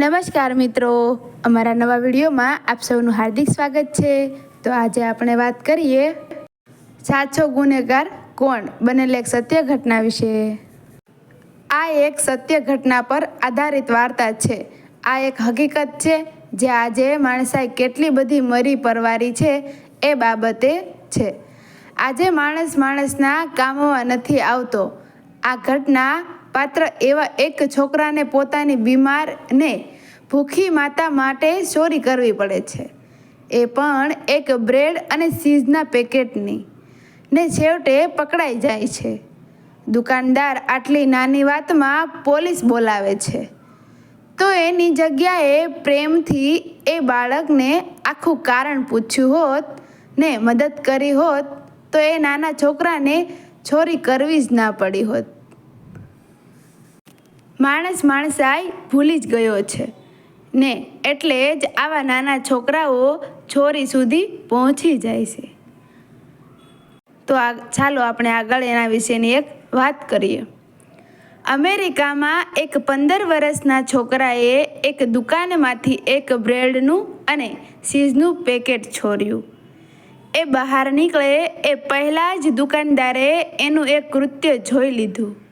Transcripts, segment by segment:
નમસ્કાર મિત્રો. અમારા નવા વિડીયોમાં આપ સૌનું હાર્દિક સ્વાગત છે. તો આજે આપણે વાત કરીએ, સાચો ગુનેગાર કોણ બનેલ એક સત્ય ઘટના વિશે. આ એક સત્ય ઘટના પર આધારિત વાર્તા છે. આ એક હકીકત છે જે આજે માણસાઈ કેટલી બધી મરી પરવારી છે એ બાબતે છે. આજે માણસ માણસના કામમાં નથી આવતો. આ ઘટના પાત્ર એવા એક છોકરાને પોતાની બીમારને ભૂખી માતા માટે ચોરી કરવી પડે છે. એ પણ એક બ્રેડ અને ચીઝના પેકેટની ને છેવટે પકડાઈ જાય છે. દુકાનદાર આટલી નાની વાતમાં પોલીસ બોલાવે છે. તો એની જગ્યાએ પ્રેમથી એ બાળકને આખું કારણ પૂછ્યું હોત ને મદદ કરી હોત તો એ નાના છોકરાને ચોરી કરવી જ ના પડી હોત. માણસ માણસાઈ ભૂલી જ ગયો છે. ને એટલે જ આવા નાના છોકરાઓ છોરી સુધી પહોંચી જાય છે. તો આ, ચાલો આપણે આગળ એના વિશેની એક વાત કરીએ. અમેરિકામાં એક પંદર વર્ષના છોકરાએ એક દુકાનમાંથી એક બ્રેડનું અને ચીઝનું પેકેટ છોર્યું એ બહાર નીકળે એ પહેલાં જ દુકાનદારે એનું એક કૃત્ય જોઈ લીધું.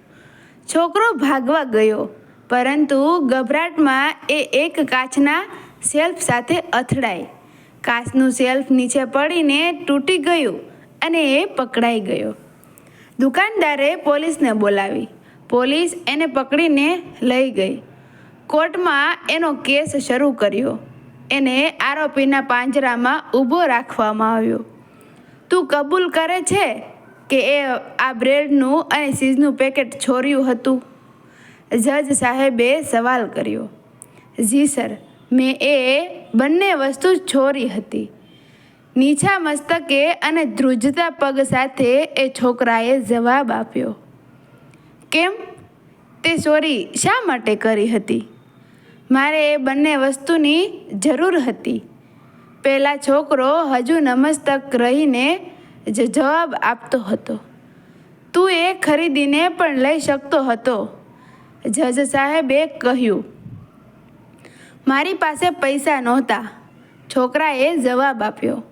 છોકરો ભાગવા ગયો. પરંતુ ગભરાટમાં એ એક કાચના શેલ્ફ સાથે અથડાઈ. કાચનું શેલ્ફ નીચે પડીને તૂટી ગયું અને એ પકડાઈ ગયો. દુકાનદારે પોલીસને બોલાવી. પોલીસ એને પકડીને લઈ ગઈ. કોર્ટમાં એનો કેસ શરૂ કર્યો. એને આરોપીના પાંજરામાં ઊભો રાખવામાં આવ્યો. તું કબૂલ કરે છે? કે એ આ બ્રેડનું અને ચીઝનું પેકેટ છોર્યું હતું. જજ સાહેબે સવાલ કર્યો, જી સર, મેં એ બંને વસ્તુ છોરી હતી. નીચા મસ્તકે અને ધ્રુજતા પગ સાથે એ છોકરાએ જવાબ આપ્યો, કેમ? તે ચોરી શા માટે કરી હતી? મારે એ બંને વસ્તુની જરૂર હતી. પહેલાં છોકરો હજુ નમસ્તક રહીને જ જવાબ આપતો હતો. તું એ ખરીદીને પણ લઈ શકતો હતો, જજ સાહેબે કહ્યું. મારી પાસે પૈસા નહોતા. છોકરાએ જવાબ આપ્યો.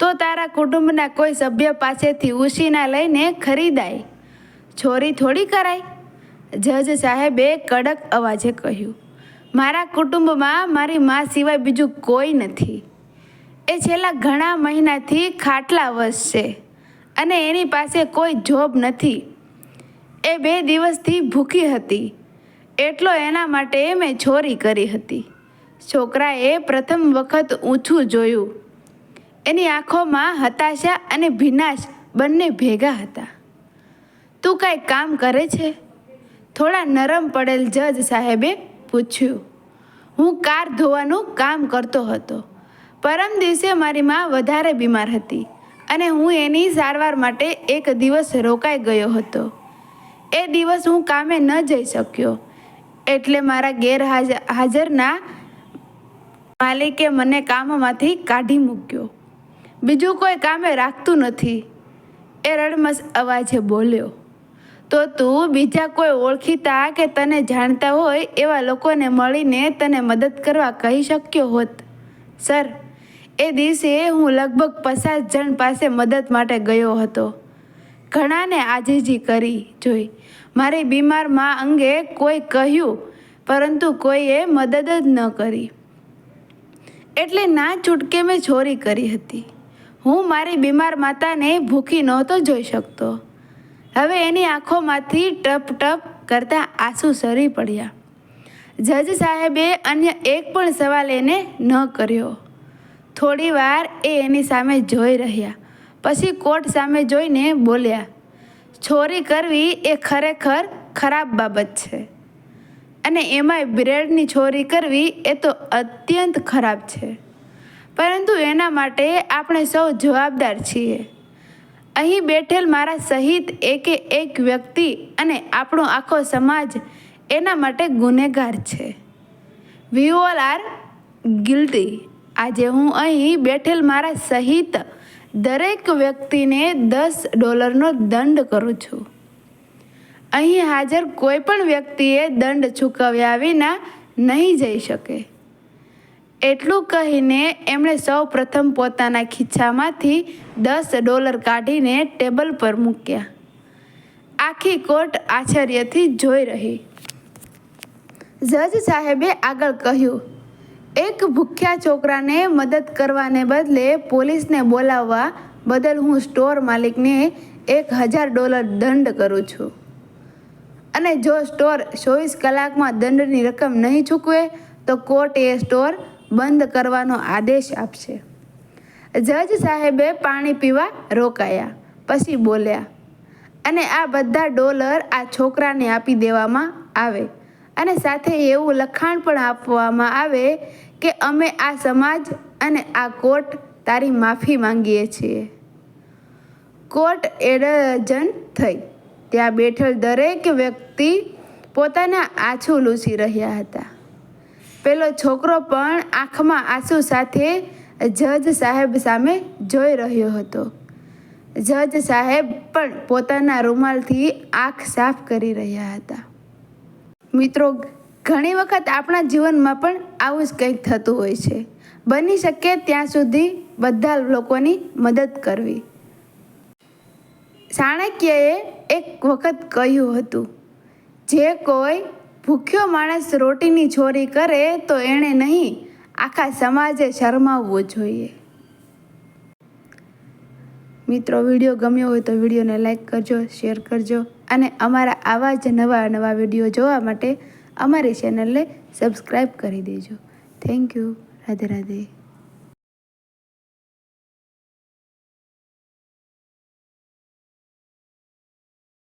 તો તારા કુટુંબના કોઈ સભ્ય પાસેથી ઉશીના લઈને ખરીદાય. છોરી થોડી કરાય? જજ સાહેબે કડક અવાજે કહ્યું. મારા કુટુંબમાં મારી મા સિવાય બીજું કોઈ નથી. એ છેલ્લા ઘણા મહિનાથી ખાટલા વશ છે અને એની પાસે કોઈ જોબ નથી. એ બે દિવસથી ભૂખી હતી. એટલો એના માટે મેં ચોરી કરી હતી. છોકરાએ પ્રથમ વખત ઊંચું જોયું. એની આંખોમાં હતાશા અને ભીનાશ બંને ભેગા હતા. તું કાંઈ કામ કરે છે? થોડા નરમ પડેલ જજ સાહેબે પૂછ્યું. હું કાર ધોવાનું કામ કરતો હતો. પરમ દિવસે મારી માં વધારે બીમાર હતી અને હું એની સારવાર માટે એક દિવસ રોકાઈ ગયો હતો. એ દિવસ હું કામે ન જઈ શક્યો. એટલે મારા ગેરહાજર હાજરના માલિકે મને કામમાંથી કાઢી મૂક્યો. બીજું કોઈ કામે રાખતું નથી. એ રડમસ અવાજે બોલ્યો, તો તું બીજા કોઈ ઓળખીતા કે તને જાણતા હોય એવા લોકોને મળીને તને મદદ કરવા કહી શક્યો હોત, સર. એ દિવસે હું લગભગ પચાસ જણ પાસે મદદ માટે ગયો હતો. ઘણાને આજીજી કરી જોઈ. મારી બીમાર મા અંગે કોઈ કહ્યું, પરંતુ કોઈએ મદદ જ ન કરી. એટલે ના છૂટકે મેં ચોરી કરી હતી. હું મારી બીમાર માતાને ભૂખી નહોતો જોઈ શકતો. હવે એની આંખોમાંથી ટપ ટપ કરતા આંસુ સરી પડ્યા. જજ સાહેબે અન્ય એક પણ સવાલ એને ન કર્યો. થોડી વાર એ એની સામે જોઈ રહ્યા. પછી કોર્ટ સામે જોઈને બોલ્યા ચોરી કરવી એ ખરેખર ખરાબ બાબત છે. અને એમાંય બ્રેડની ચોરી કરવી એ તો અત્યંત ખરાબ છે. પરંતુ એના માટે આપણે સૌ જવાબદાર છીએ. અહીં બેઠેલ મારા સહિત એકે એક વ્યક્તિ અને આપણો આખો સમાજ એના માટે ગુનેગાર છે. વી ઓલ આર ગિલ્ટી આજે હું અહીં બેઠેલ મારા સહિત દરેક વ્યક્તિને દસ ડોલરનો દંડ કરું છું. અહીં હાજર કોઈ પણ વ્યક્તિએ દંડ ચૂકવ્યા વિના નહીં જઈ શકે. એટલું કહીને એમણે સૌ પ્રથમ પોતાના ખિસ્સામાંથી દસ ડોલર કાઢીને ટેબલ પર મૂક્યા. આખી કોર્ટ આશ્ચર્યથી જોઈ રહી. જજ સાહેબે આગળ કહ્યું એક ભૂખ્યા છોકરાને મદદ કરવાને બદલે પોલીસને બોલાવવા બદલ હું સ્ટોર માલિકને એક હજાર ડોલર દંડ કરું છું. અને જો સ્ટોર ચોવીસ કલાકમાં દંડની રકમ નહીં ચૂકવે, તો કોર્ટ એ સ્ટોર બંધ કરવાનો આદેશ આપશે. જજ સાહેબે પાણી પીવા રોકાયા, પછી બોલ્યા, અને આ બધા ડોલર આ છોકરાને આપી દેવામાં આવે. અને સાથે એવું લખાણ પણ આપવામાં આવે કે અમે આ સમાજ અને આ કોર્ટ તારી માફી માંગીએ છીએ. કોર્ટ એડજન થઈ. ત્યાં બેઠેલ દરેક વ્યક્તિ પોતાના આછું લૂસી રહ્યા હતા. પેલો છોકરો પણ આંખમાં આંસુ સાથે જજ સાહેબ સામે જોઈ રહ્યો હતો. જજ સાહેબ પણ પોતાના રૂમાલથી આંખ સાફ કરી રહ્યા હતા. મિત્રો, ઘણી વખત આપણા જીવનમાં પણ આવું જ કંઈક થતું હોય છે. બની શકે ત્યાં સુધી બધા લોકોની મદદ કરવી. ચાણક્યએ એક વખત કહ્યું હતું, જે કોઈ ભૂખ્યો માણસ રોટીની ચોરી કરે તો એણે નહીં આખા સમાજે શરમાવવું જોઈએ. મિત્રો, વીડિયો ગમ્યો હોય તો વિડીયોને લાઈક કરજો, શેર કરજો. અને અમારા આવા જ નવા નવા વીડિયો જોવા માટે અમારી ચેનલને સબસ્ક્રાઈબ કરી દેજો. Thank you Radhe Radhe.